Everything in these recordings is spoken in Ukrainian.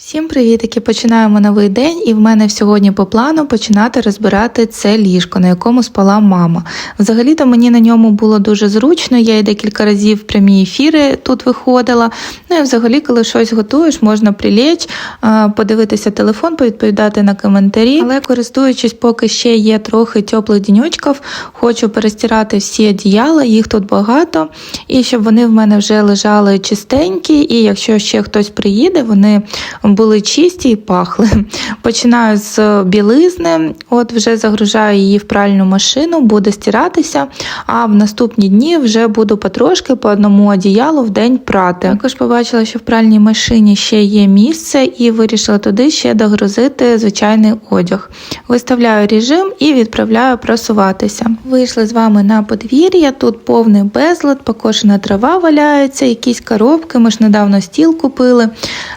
Всім привітики! Починаємо новий день, і в мене сьогодні по плану починати розбирати це ліжко, на якому спала мама. Взагалі-то мені на ньому було дуже зручно. Я і декілька разів в прямі ефіри тут виходила. Ну і взагалі, коли щось готуєш, можна прилечь, подивитися телефон, повідповідати на коментарі. Але користуючись, поки ще є трохи теплих діньочків, хочу перестирати всі одіяла, їх тут багато, і щоб вони в мене вже лежали чистенькі, і якщо ще хтось приїде, вони були чисті і пахли. Починаю з білизни, от вже загружаю її в пральну машину, буде стиратися, а в наступні дні вже буду потрошки по одному одіялу в день прати. Також побачила, що в пральній машині ще є місце, і вирішила туди ще догрузити звичайний одяг. Виставляю режим і відправляю просуватися. Вийшли з вами на подвір'я, тут повний безлад, покошена трава валяється, якісь коробки. Ми ж недавно стіл купили.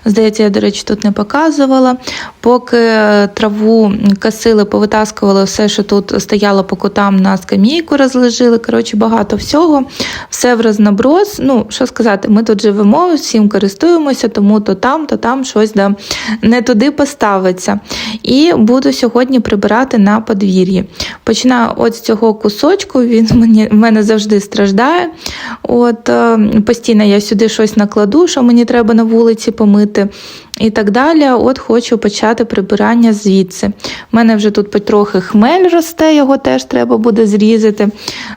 Здається, я, до речі, тут не показувала. Поки е, траву косили, повитаскували все, що тут стояло по кутам на скамійку, розложили. Коротше, багато всього. Все в розноброс. Ну, що сказати, ми тут живемо, всім користуємося, тому то там, то там щось да, не туди поставиться. І буду сьогодні прибирати на подвір'ї. Починаю от з цього кусочку, він мені, в мене завжди страждає. От е, Постійно я сюди щось накладу, що мені треба на вулиці помити. І так далі, от хочу почати прибирання звідси. У мене вже тут потрохи хмель росте, його теж треба буде зрізати.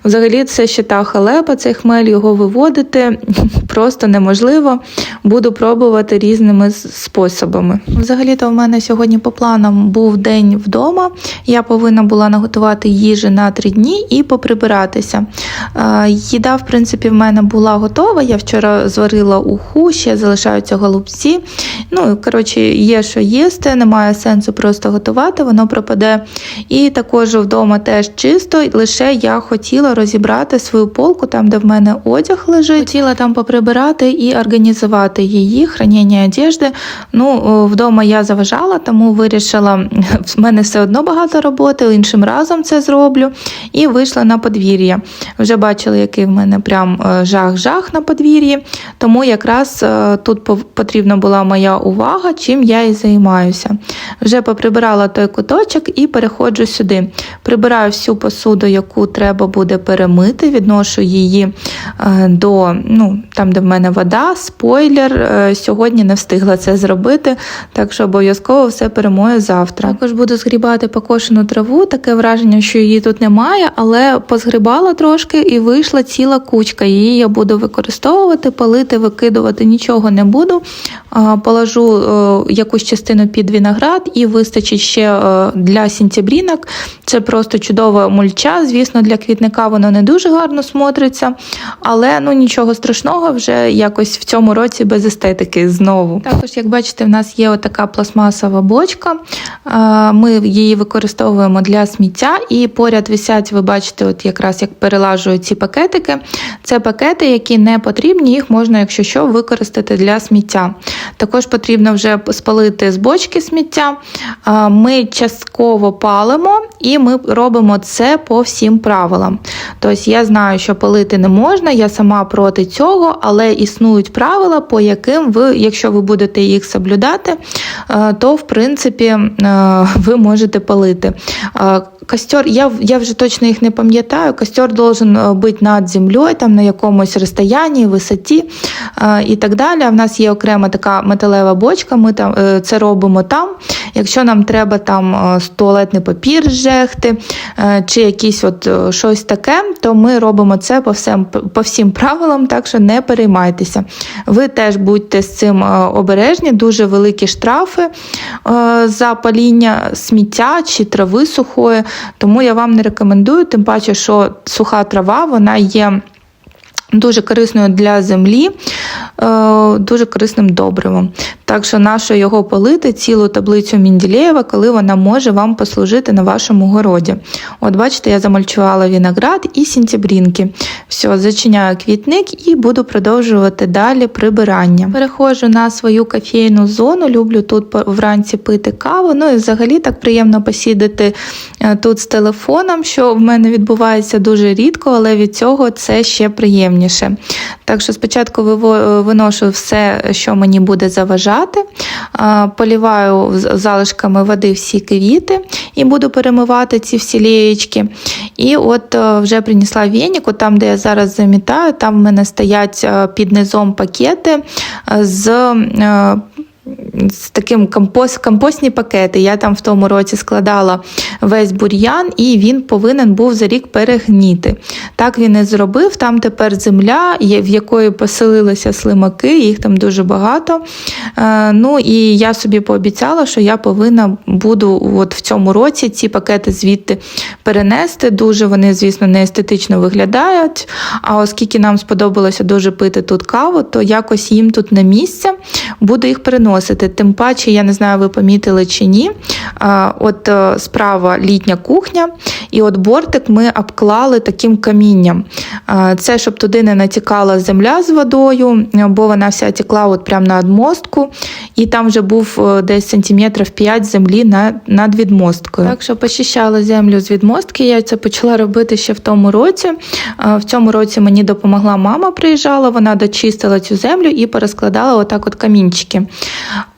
Взагалі, це ще та халепа, цей хмель його виводити просто неможливо. Буду пробувати різними способами. Взагалі-то в мене сьогодні по планам був день вдома. Я повинна була наготувати їжі на три дні і поприбиратися. Е, Їда, в принципі, в мене була готова. Я вчора зварила уху, ще залишаються голубці. Ну, коротше, є що їсти, немає сенсу просто готувати, воно пропаде. І також вдома теж чисто, лише я хотіла розібрати свою полку, там, де в мене одяг лежить. Хотіла там поприбирати і організувати її, хранення одежди. Ну, вдома я заважала, тому вирішила, в мене все одно багато роботи, іншим разом це зроблю. І вийшла на подвір'я. Вже бачили, який в мене прям е, жах-жах на подвір'ї. Тому якраз е, тут потрібна була моя увага, чим я і займаюся. Вже поприбирала той куточок і переходжу сюди. Прибираю всю посуду, яку треба буде перемити, відношу її е, до ну, там, де в мене вода, спойлер. Е, Сьогодні не встигла це зробити, так що обов'язково все перемою завтра. Також буду згрібати покошену траву, таке враження, що її тут немає, але позгрібала трошки і вийшла ціла кучка. Її я буду використовувати, палити, викидувати нічого не буду. Положу е, якусь частину під виноград і вистачить ще е, для сінтябрінок. Це просто чудова мульча. Звісно, для квітника воно не дуже гарно смотриться, але ну нічого страшного, вже якось в цьому році без естетики знову. Також, як бачите, в нас є отака пластмасова бочка. Е, Ми її використовуємо для сміття, і поряд висять, ви бачите, от якраз як перелажую ці пакетики. Це пакети, які не потрібні, їх можна, якщо що, використати для сміття. Також потрібно вже спалити з бочки сміття. Ми частково палимо і ми робимо це по всім правилам. Тобто я знаю, що палити не можна, я сама проти цього, але існують правила, по яким ви, якщо ви будете їх соблюдати, е, то в принципі е, ви можете палити. Е, Костер, я, я вже точно їх не пам'ятаю. Костер должен бути над землею, там на якомусь розстоянні, висоті і так далі. В нас є окрема така металева бочка, ми там це робимо там. Якщо нам треба там туалетний папір зжегти е, чи якісь от е, щось таке, то ми робимо це по всім, по всім правилам, так що не переймайтеся. Ви теж будьте з цим е, обережні, дуже великі штрафи за паління сміття чи трави сухої. Тому я вам не рекомендую, тим паче, що суха трава вона є. Дуже корисною для землі, е, дуже корисним добривом. Так що нащо його полити цілу таблицю Мінділєєва, коли вона може вам послужити на вашому городі. От бачите, я замальчувала виноград і сінтябрінки. Все, зачиняю квітник і буду продовжувати далі прибирання. Переходжу на свою кофейну зону, люблю тут вранці пити каву. Ну і взагалі так приємно посідати е, тут з телефоном, що в мене відбувається дуже рідко, але від цього це ще приємніше. Приємніше. Так що спочатку виношу все, що мені буде заважати, поліваю залишками води всі квіти і буду перемивати ці всі лієчки. І от е, вже принесла веніку, там, де я зараз замітаю, там в мене стоять е, під низом пакети е, з. З таким компост, компостні пакети. Я там в тому році складала весь бур'ян, і він повинен був за рік перегніти. Так він і зробив. Там тепер земля, в якої поселилися слимаки, їх там дуже багато. Е, Ну і я собі пообіцяла, що я повинна буду от в цьому році ці пакети звідти перенести. Дуже вони, звісно, не естетично виглядають. А оскільки нам сподобалося дуже пити тут каву, то якось їм тут на місце буду їх переносити. Тим паче, я не знаю, ви помітили чи ні. От е, справа літня кухня, і от бортик ми обклали таким камінням. Це щоб туди не натікала земля з водою, бо вона вся текла от прямо на відмостку, і там вже був е, десь сантиметрів 5 землі над відмосткою. Так що почищала землю з відмостки. Я це почала робити ще в тому році. В цьому році мені допомогла мама, приїжджала, вона дочистила цю землю і порозкладала отак от камінчики.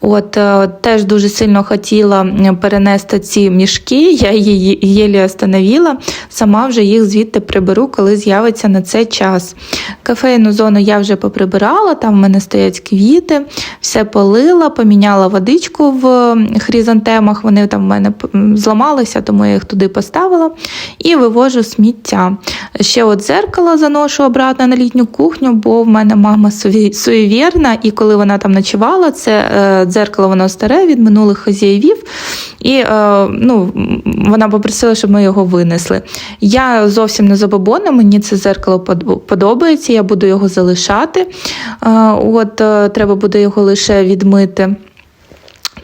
От е, теж дуже сильно хотіла перенести ці мішки, я її єлі остановила, сама вже їх звідти приберу, коли з'явиться на це час. Кафейну зону я вже поприбирала, там в мене стоять квіти, все полила, поміняла водичку в хризантемах, вони там в мене зламалися, тому я їх туди поставила і вивожу сміття. Ще от зеркало заношу обратно на літню кухню, бо в мене мама суєвірна, і коли вона там ночувала, це е, дзеркало воно старе від минулих хазяївів. І е, ну, вона попросила, щоб ми його винесли. Я зовсім не забобонна, мені це зеркало подобається, я буду його залишати. Е, от е, треба буде його лише відмити.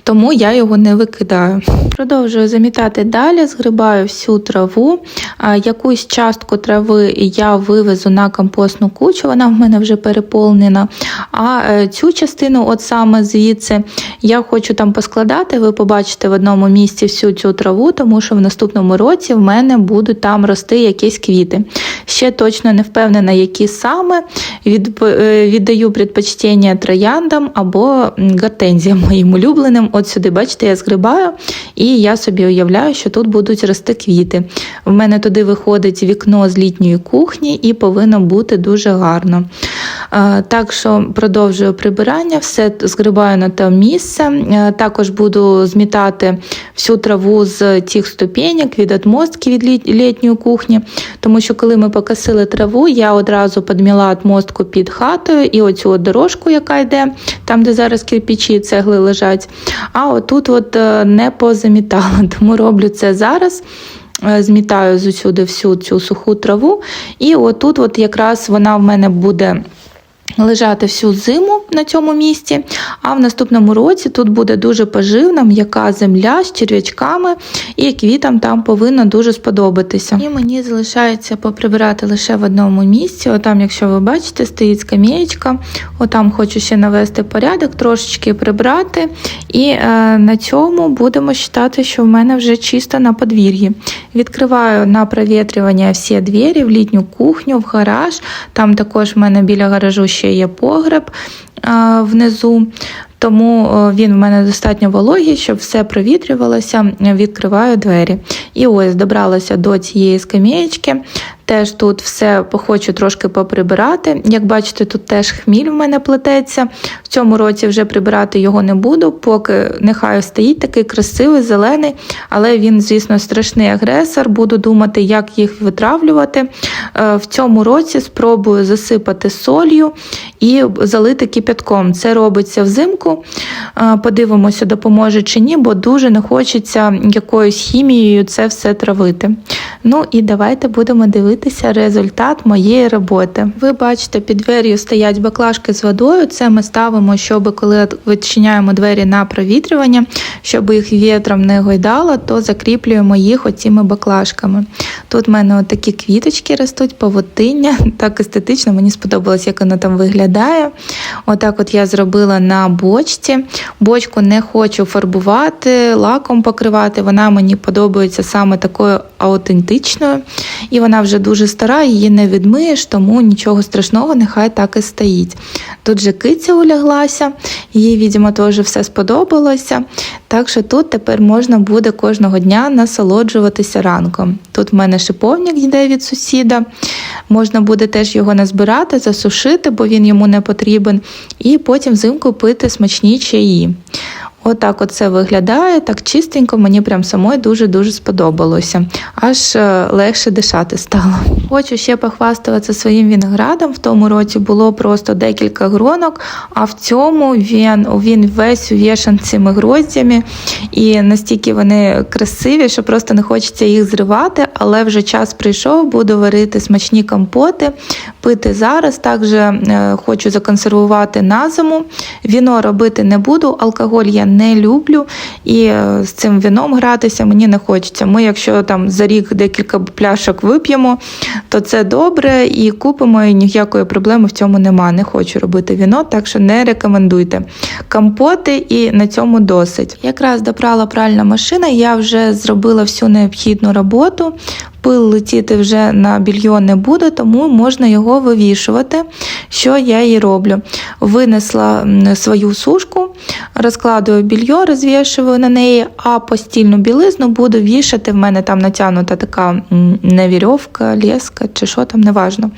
Тому я його не викидаю. Продовжую замітати далі, згрибаю всю траву. Якусь частку трави я вивезу на компостну кучу, вона в мене вже переповнена. А е, цю частину, от саме звідси, я хочу там поскладати. Ви побачите в одному місці всю цю траву, тому що в наступному році в мене будуть там рости якісь квіти. Ще точно не впевнена, які саме. Е, віддаю предпочтення трояндам або гортензіям моїм улюбленим. От сюди, бачите, я згрибаю, і я собі уявляю, що тут будуть рости квіти. В мене туди виходить вікно з літньої кухні і повинно бути дуже гарно. Е, Так що продовжую прибирання, все згрибаю на те місце. Е, Також буду змітати всю траву з тих ступенек від отмостки від літньої кухні. Тому що коли ми покосили траву, я одразу підміла отмостку під хатою і оцю от дорожку, яка йде, там, де зараз кирпичі і цегли лежать. А отут от е, не позамітала, тому роблю це зараз. Змітаю з усюди всю цю суху траву, і отут, от якраз вона в мене буде лежати всю зиму на цьому місці. А в наступному році тут буде дуже поживна, м'яка земля з черв'ячками, і квітам там повинно дуже сподобатися. І мені залишається поприбирати лише в одному місці. Отам, якщо ви бачите, стоїть скам'єчка. Отам хочу ще навести порядок, трошечки прибрати. І е, на цьому будемо вважати, що в мене вже чисто на подвір'ї. Відкриваю на провітрювання всі двері в літню кухню, в гараж. Там також в мене біля гаражу ще є погреб внизу. Тому е, він в мене достатньо вологий, щоб все провітрювалося, відкриваю двері. І ось добралася до цієї скам'єчки. Теж тут все хочу трошки поприбирати. Як бачите, тут теж хміль в мене плететься. В цьому році вже прибирати його не буду, поки нехай стоїть такий красивий, зелений, але він, звісно, страшний агресор. Буду думати, як їх витравлювати. Е, В цьому році спробую засипати солью і залити кипятком. Це робиться взимку. Е, Подивимося, допоможе чи ні, бо дуже не хочеться якоюсь хімією це все травити. Ну і давайте будемо дивитися результат моєї роботи. Ви бачите, під двер'ю стоять баклажки з водою. Це ми ставимо, щоб коли відчиняємо двері на провітрювання, щоб їх вітром не гойдало, то закріплюємо їх оціми баклажками. Тут в мене от такі квіточки ростуть, павутиння. Так естетично, мені сподобалось, як воно там виглядає. Отак от я зробила на бочці. Бочку не хочу фарбувати, лаком покривати. Вона мені подобається саме такою аутентичною. Герметичною, і вона вже дуже стара, її не відмиєш, тому нічого страшного, нехай так і стоїть. Тут же киця уляглася, їй, відомо, теж все сподобалося. Так що тут тепер можна буде кожного дня насолоджуватися ранком. Тут в мене шиповник йде від сусіда. Можна буде теж його назбирати, засушити, бо він йому не потрібен, і потім взимку пити смачні чаї. Отак от це виглядає, так чистенько, мені прям самой дуже-дуже сподобалося. Аж е, легше дишати стало. Хочу ще похвастатися своїм виноградом. В тому році було просто декілька гронок, а в цьому він, він весь увішан цими гроздями. І настільки вони красиві, що просто не хочеться їх зривати, але вже час прийшов, буду варити смачні компоти, пити зараз. Також е, хочу законсервувати на зиму. Віно робити не буду, алкоголь я не люблю, і е, з цим віном гратися мені не хочеться. Ми, якщо там за рік декілька пляшок вип'ємо, то це добре і купимо, і ніякої проблеми в цьому нема. Не хочу робити віно, так що не рекомендуйте. Компоти і на цьому досить. Якраз допрала пральна машина, я вже зробила всю необхідну роботу. Пил летіти вже на більйон не буде, тому можна його вивішувати, що я і роблю. Винесла свою сушку, розкладую більйон, розвішую на неї, а постільну білизну буду вішати. В мене там натягнута така не вірьовка, леска чи що там, неважно.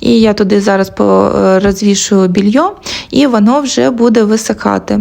І я туди зараз е, розвішую більйон, і воно вже буде висихати.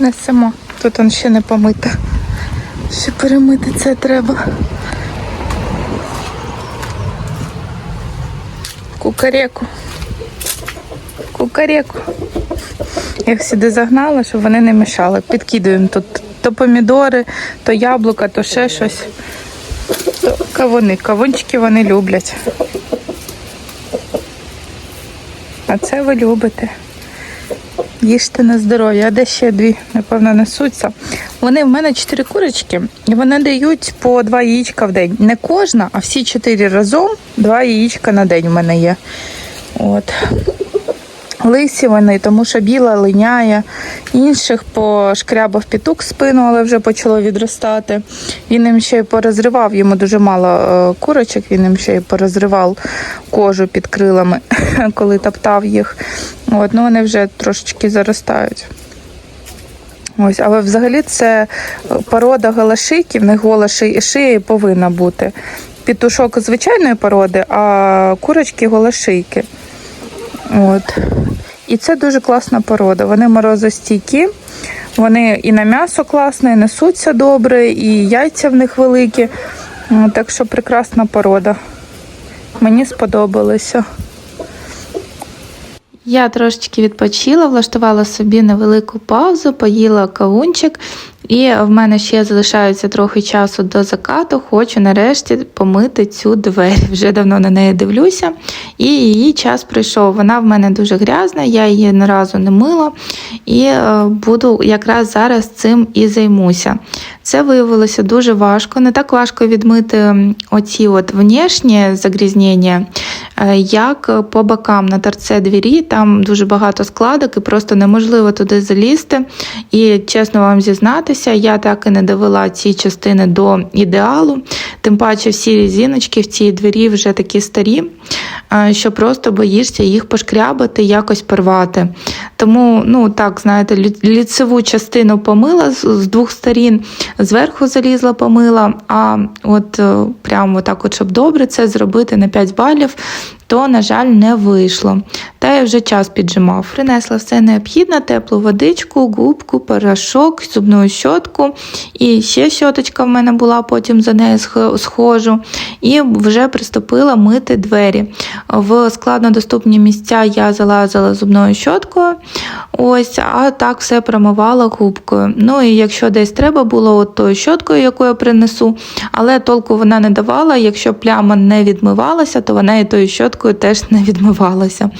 Несемо. Тут он ще не помита. Ще перемити це треба. Кукареку. Кукареку. Я їх сюди загнала, щоб вони не мішали. Підкидуємо тут то помідори, то яблука, то ще щось. То кавуни. Кавунчики вони люблять. А це ви любите. Їжте на здоров'я, а де ще дві, напевно, несуться. Вони в мене чотири курочки, і вони дають по два яєчка в день. Не кожна, а всі чотири разом два яєчка на день в мене є. От. Лисі вони, тому що біла линяє. Інших пошкрябав пітук спину, але вже почало відростати. Він їм ще й порозривав, йому дуже мало е, курочок, він їм ще й порозривав кожу під крилами, коли топтав їх. От, ну вони вже трошечки заростають. Ось, але взагалі це порода галашиків, не гола ши- шия і повинна бути. Пітушок звичайної породи, а курочки голошийки. От. І це дуже класна порода. Вони морозостійкі, вони і на м'ясо класно, і несуться добре, і яйця в них великі. Так що прекрасна порода. Мені сподобалося. Я трошечки відпочила, влаштувала собі невелику паузу, поїла кавунчик І в мене ще залишається трохи часу до закату. Хочу нарешті помити цю двері. Вже давно на неї дивлюся, і її час прийшов. Вона в мене дуже грязна, я її ні разу не мила, і е, буду якраз зараз цим і займуся. Це виявилося дуже важко. Не так важко відмити оці от внешні загрізнення, е, як по бокам на торце двері. Там дуже багато складок і просто неможливо туди залізти. І чесно вам зізнатися, я так і не довела ці частини до ідеалу. Тим паче всі різіночки в цій двері вже такі старі, е, що просто боїшся їх пошкрябати, якось порвати. Тому, ну так, знаєте, ліцеву частину помила з двох сторін, зверху залізла, помила, а от е, прямо так, от, щоб добре це зробити на 5 балів, то, на жаль, не вийшло. Та я вже час піджимав. Принесла все необхідне, теплу водичку, губку, порошок, зубну щотку. І ще щоточка в мене була, потім за нею схожу. І вже приступила мити двері. В складнодоступні місця я залазила зубною щоткою, ось, а так все промивала губкою. Ну і якщо десь треба було от тою щоткою, яку я принесу, але толку вона не давала. Якщо пляма не відмивалася, то вона і тою щоткою щіткою теж не відмивалася.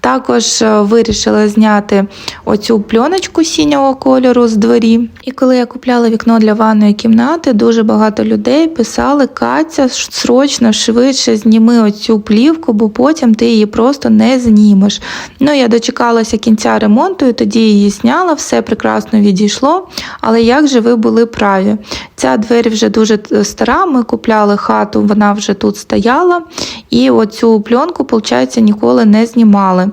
Також е, вирішила зняти оцю пленочку синього кольору з дворі. І коли я купляла вікно для ванної кімнати, дуже багато людей писали: Катя, срочно, швидше зніми оцю плівку, бо потім ти її просто не знімеш. Ну, я дочекалася кінця ремонту і тоді її зняла, все прекрасно відійшло. Але як же ви були праві? Ця двері вже дуже е, стара. Ми купляли хату, вона вже тут стояла. І оцю пленку, виходить, ніколи не знімали.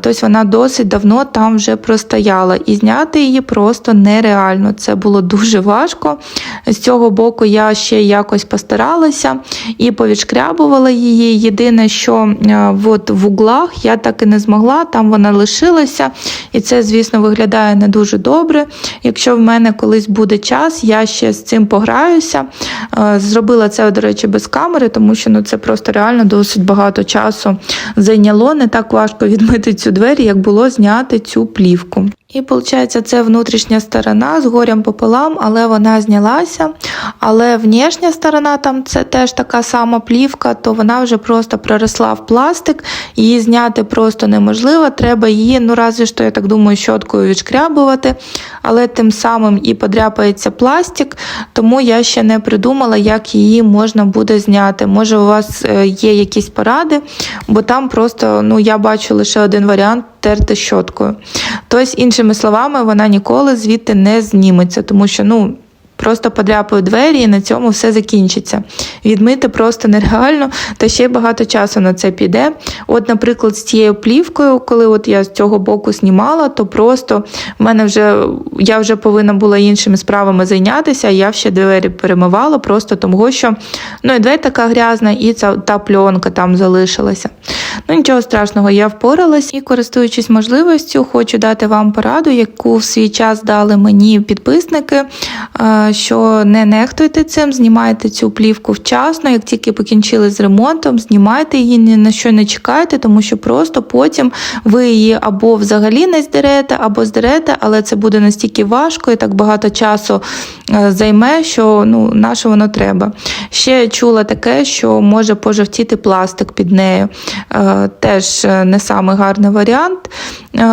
Тобто вона досить давно там вже простояла. І зняти її просто нереально. Це було дуже важко. З цього боку я ще якось постаралася і повідшкрябувала її. Єдине, що от в углах я так і не змогла, там вона лишилася. І це, звісно, виглядає не дуже добре. Якщо в мене колись буде час, я ще з цим пограюся. Зробила це, до речі, без камери, тому що ну, це просто реально досить багато часу зайняло. Не так важко відмити цю двері, як було зняти цю плівку. І виходить, це внутрішня сторона з горем пополам, але вона знялася. Але внешня сторона, там це теж така сама плівка, то вона вже просто проросла в пластик, її зняти просто неможливо. Треба її, ну разві що, я так думаю, щоткою відшкрябувати, але тим самим і подряпається пластик, тому я ще не придумала, як її можна буде зняти. Може, у вас е, є якісь поради, бо там просто ну, я бачу лише один варіант терти щоткою. Тобто, іншими словами, вона ніколи звідти не зніметься, тому що ну, Просто подряпаю двері і на цьому все закінчиться. Відмити просто нереально, та ще багато часу на це піде. От, наприклад, з цією плівкою, коли от я з цього боку знімала, то просто в мене вже я вже повинна була іншими справами зайнятися, а я ще двері перемивала, просто тому що ну, і двері така грязна, і ця та пленка там залишилася. Ну, нічого страшного, я впоралась і, користуючись можливістю, хочу дати вам пораду, яку в свій час дали мені підписники що не нехтуйте цим, знімайте цю плівку вчасно, як тільки покінчили з ремонтом, знімайте її, ні на що не чекайте, тому що просто потім ви її або взагалі не здерете, або здерете, але це буде настільки важко і так багато часу е, займе, що ну, на що воно треба. Ще чула таке, що може пожовтіти пластик під нею. Е, теж е, не самий гарний варіант.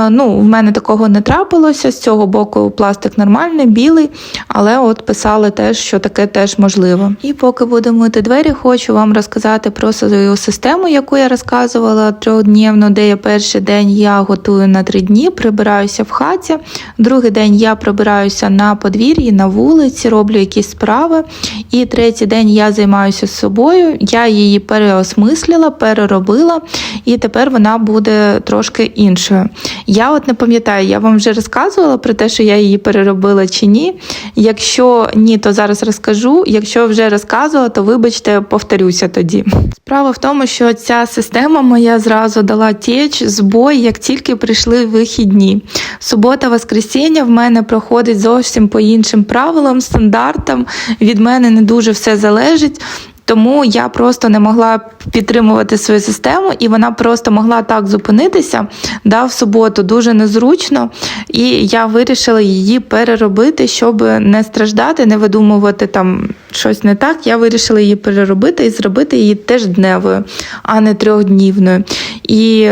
Ну, В мене такого не трапилося. З цього боку пластик нормальний, білий, але от писали теж, що таке теж можливо. І поки будемо мити двері, хочу вам розказати про свою систему, яку я розказувала трьохдневно, де я перший день я готую на три дні, прибираюся в хаті. Другий день я прибираюся на подвір'ї, на вулиці, роблю якісь справи. І третій день я займаюся собою. Я її переосмислила, переробила, і тепер вона буде трошки іншою. Я от не пам'ятаю, я вам вже розказувала про те, що я її переробила чи ні. Якщо ні, то зараз розкажу. Якщо вже розказувала, то вибачте, повторюся тоді. Справа в тому, що ця система моя зразу дала теч, збой, як тільки прийшли вихідні. Субота, воскресіння в мене проходить зовсім по іншим правилам, стандартам. Від мене не дуже все залежить. Тому я просто не могла підтримувати свою систему, і вона просто могла так зупинитися да, в суботу дуже незручно. І я вирішила її переробити, щоб не страждати, не видумувати там щось не так. Я вирішила її переробити і зробити її теж дневою, а не трьохднівною. І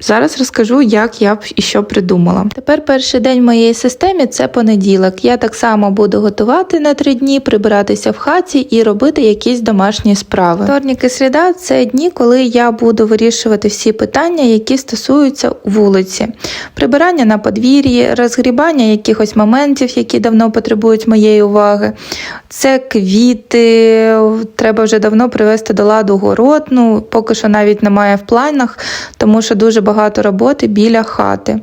Зараз розкажу, як я б і що придумала. Тепер перший день в моєї системі це понеділок. Я так само буду готувати на три дні, прибиратися в хаті і робити якісь домашні справи. Вторник і середа – це дні, коли я буду вирішувати всі питання, які стосуються вулиці, прибирання на подвір'ї, розгрібання якихось моментів, які давно потребують моєї уваги. Це квіти, треба вже давно привести до ладу город. Ну поки що навіть немає в планах, тому що дуже багато роботи біля хати.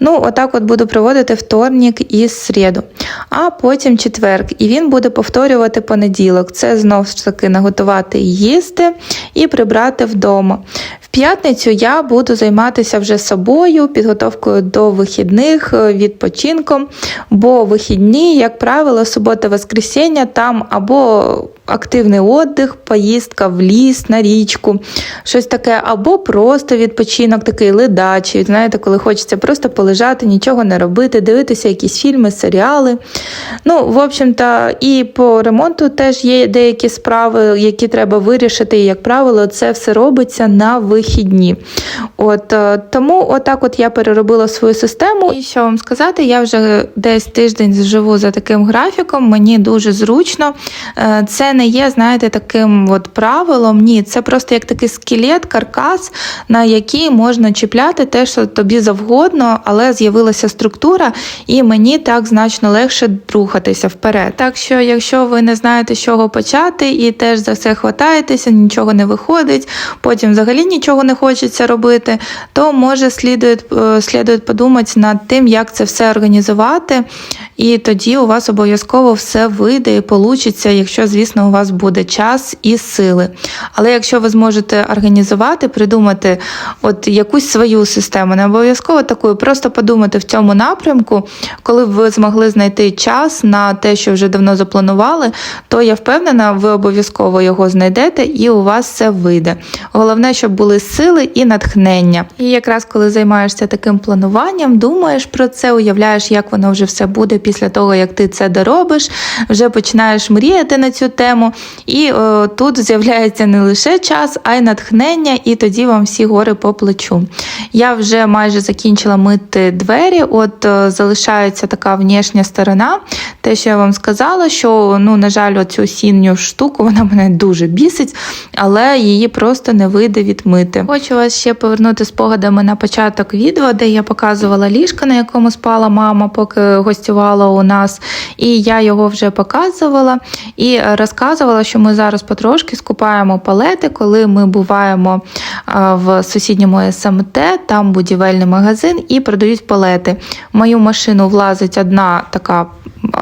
Ну, отак от буду проводити вторник і середу. А потім четверг. І він буде повторювати понеділок. Це знову ж таки наготувати їсти і прибрати вдома В п'ятницю я буду займатися вже собою, підготовкою до вихідних, е, відпочинком, бо вихідні, як правило, субота-воскресіння там або активний отдих, поїздка в ліс, на річку, щось таке, або просто відпочинок, такий ледачий. Знаєте, коли хочеться просто полежати, нічого не робити, дивитися якісь фільми, серіали. Ну, в общем-то, і по ремонту теж є деякі справи, які треба вирішити. І, як правило, це все робиться на вихідні. От е, Тому отак от я переробила свою систему. І що вам сказати, я вже десь тиждень живу за таким графіком, мені дуже зручно. Е, не є, знаєте, таким от правилом. Ні, це просто як такий скелет, каркас, на який можна чіпляти те, що тобі завгодно, але з'явилася структура, і мені так значно легше рухатися вперед. Так що, якщо ви не знаєте, з чого почати, і теж за все хватаєтеся, нічого не виходить, потім взагалі нічого не хочеться робити, то може слідує, е, слідує подумати над тим, як це все організувати, і тоді у вас обов'язково все вийде і получиться, якщо, звісно, у вас буде час і сили. Але якщо ви зможете організувати, придумати от якусь свою систему, не обов'язково таку, просто подумати в цьому напрямку, коли б ви змогли знайти час на те, що вже давно запланували, то я впевнена, ви обов'язково його знайдете і у вас все вийде. Головне, щоб були сили і натхнення. І якраз коли займаєшся таким плануванням, думаєш про це, уявляєш, як воно вже все буде після того, як ти це доробиш, вже починаєш мріяти на цю тему. І о, тут з'являється не лише час, а й натхнення, і тоді вам всі гори по плечу. Я вже майже закінчила мити двері, от о, залишається така внішня сторона. Те, що я вам сказала, що, ну, на жаль, оцю сінню штуку вона мене дуже бісить, але її просто не вийде відмити. Хочу вас ще повернути спогадами на початок відео, де я показувала ліжко, на якому спала мама, поки гостювала у нас. І я його вже показувала і розказувала, що ми зараз потрошки скупаємо палети, коли ми буваємо в сусідньому СМТ, там будівельний магазин, і продають палети. В мою машину влазить одна така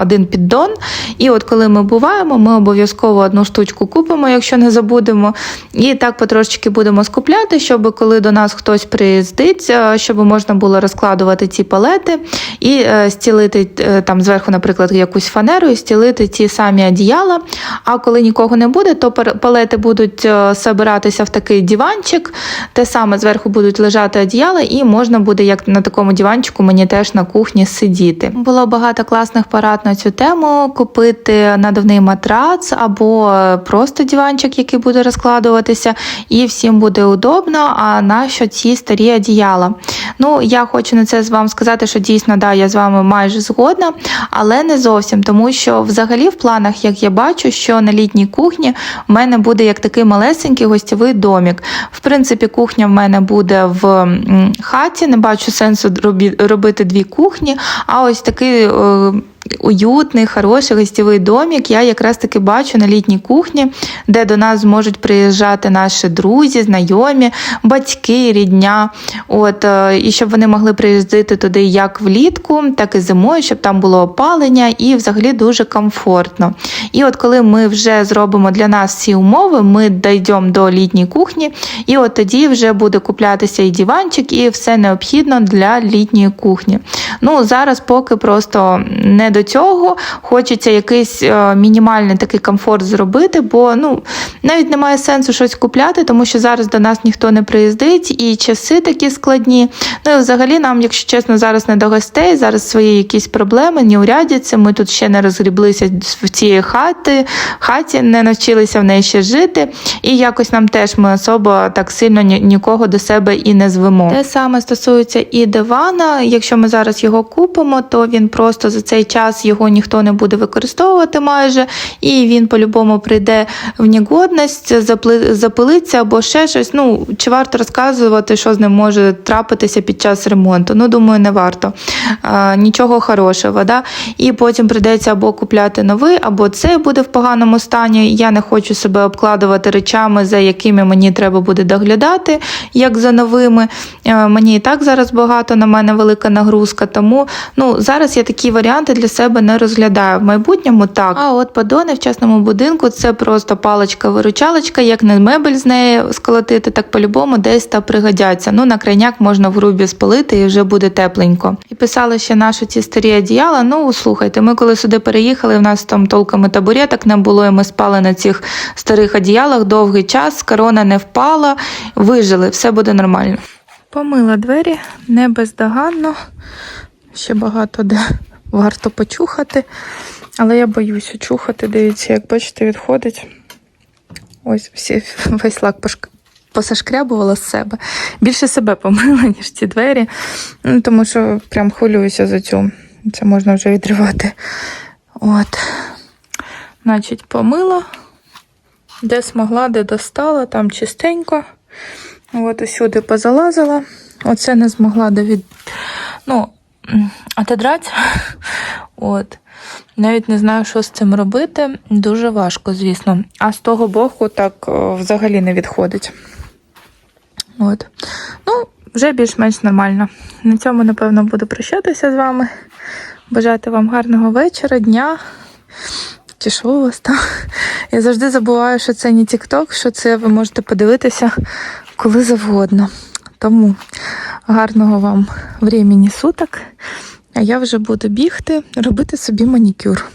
один піддон. І от коли ми буваємо, ми обов'язково одну штучку купимо, якщо не забудемо. І так потрошечки будемо скупляти, щоб коли до нас хтось приїздить, е, щоб можна було розкладувати ці палети і е, стілити е, там зверху, наприклад, якусь фанеру і стілити ці самі одіяла. А коли нікого не буде, то палети будуть збиратися в такий диванчик, те саме зверху будуть лежати одіяла, і можна буде, як на такому диванчику, мені теж на кухні сидіти. Було багато класних порад на цю тему купити надувний матрац або просто диванчик, який буде розкладуватися, і всім буде удобно. А нащо ці старі одіяла? Ну, я хочу на це з вами сказати, що дійсно да, я з вами майже згодна, але не зовсім, тому що взагалі в планах, як я бачу, що на літній кухні в мене буде як такий малесенький гостєвий домік. В принципі, кухня в мене буде в хаті, не бачу сенсу робити дві кухні, а ось такий. Уютний, хороший гостєвий домик я якраз таки бачу на літній кухні, де до нас зможуть приїжджати наші друзі, знайомі, батьки, рідня. От, е, І щоб вони могли приїздити туди як влітку, так і зимою, щоб там було опалення і взагалі дуже комфортно. І от коли ми вже зробимо для нас ці умови, ми дійдемо до літньої кухні, і от тоді вже буде куплятися і диванчик, і все необхідно для літньої кухні. Ну, Зараз поки просто не до до цього хочеться якийсь е, мінімальний такий комфорт зробити, бо ну навіть немає сенсу щось купляти, тому що зараз до нас ніхто не приїздить, і часи такі складні. Ну і взагалі нам, якщо чесно, зараз не до гостей, зараз свої якісь проблеми, не урядяться. Ми тут ще не розгріблися в цієї хати, хаті, не навчилися в неї ще жити. І якось нам теж ми особо так сильно ні- нікого до себе і не звемо. Те саме стосується і дивана. Якщо ми зараз його купимо, то він просто за цей час його ніхто не буде використовувати майже, і він по-любому прийде в негодність, запилиться або ще щось. Ну чи варто розказувати, що з ним може трапитися під час ремонту? Ну думаю, не варто. А, нічого хорошого. Да? І потім прийдеться або купляти новий, або цей буде в поганому стані. Я не хочу себе обкладувати речами, за якими мені треба буде доглядати, як за новими. Мені і так зараз багато, на мене велика нагрузка. Тому ну, зараз я такі варіанти для себе не розглядаю. В майбутньому так. А от подони в частному будинку це просто паличка-виручалочка, як не мебель з неї сколотити, так по-любому десь та пригодяться. Ну, на крайняк можна в грубі спалити і вже буде тепленько. І писали ще наші ці старі одіяла. Ну, слухайте, ми коли сюди переїхали, в нас там толком і табуреток не було, і ми спали на цих старих одіялах довгий час, корона не впала, вижили, все буде нормально. Помила двері не бездоганно. Ще багато де варто почухати. Але я боюся чухати. Дивіться, як бачите, відходить. Ось всі, весь лак посашкрябувала з себе. Більше себе помила, ніж ці двері. Ну, тому що прям хвилююся за цю. Це можна вже відривати. От. Значить, помила. Де змогла, де достала, там чистенько. От усюди позалазила. Оце не змогла довід... ну, м, отодрати. От. Навіть не знаю, що з цим робити. Дуже важко, звісно. А з того боку так взагалі не відходить. От. Ну, вже більш-менш нормально. На цьому, напевно, буду прощатися з вами. Бажати вам гарного вечора, дня. Чи що у вас там? Я завжди забуваю, що це не TikTok, що це ви можете подивитися коли завгодно. Тому гарного вам времени суток. А я вже буду бігти, робити собі манікюр.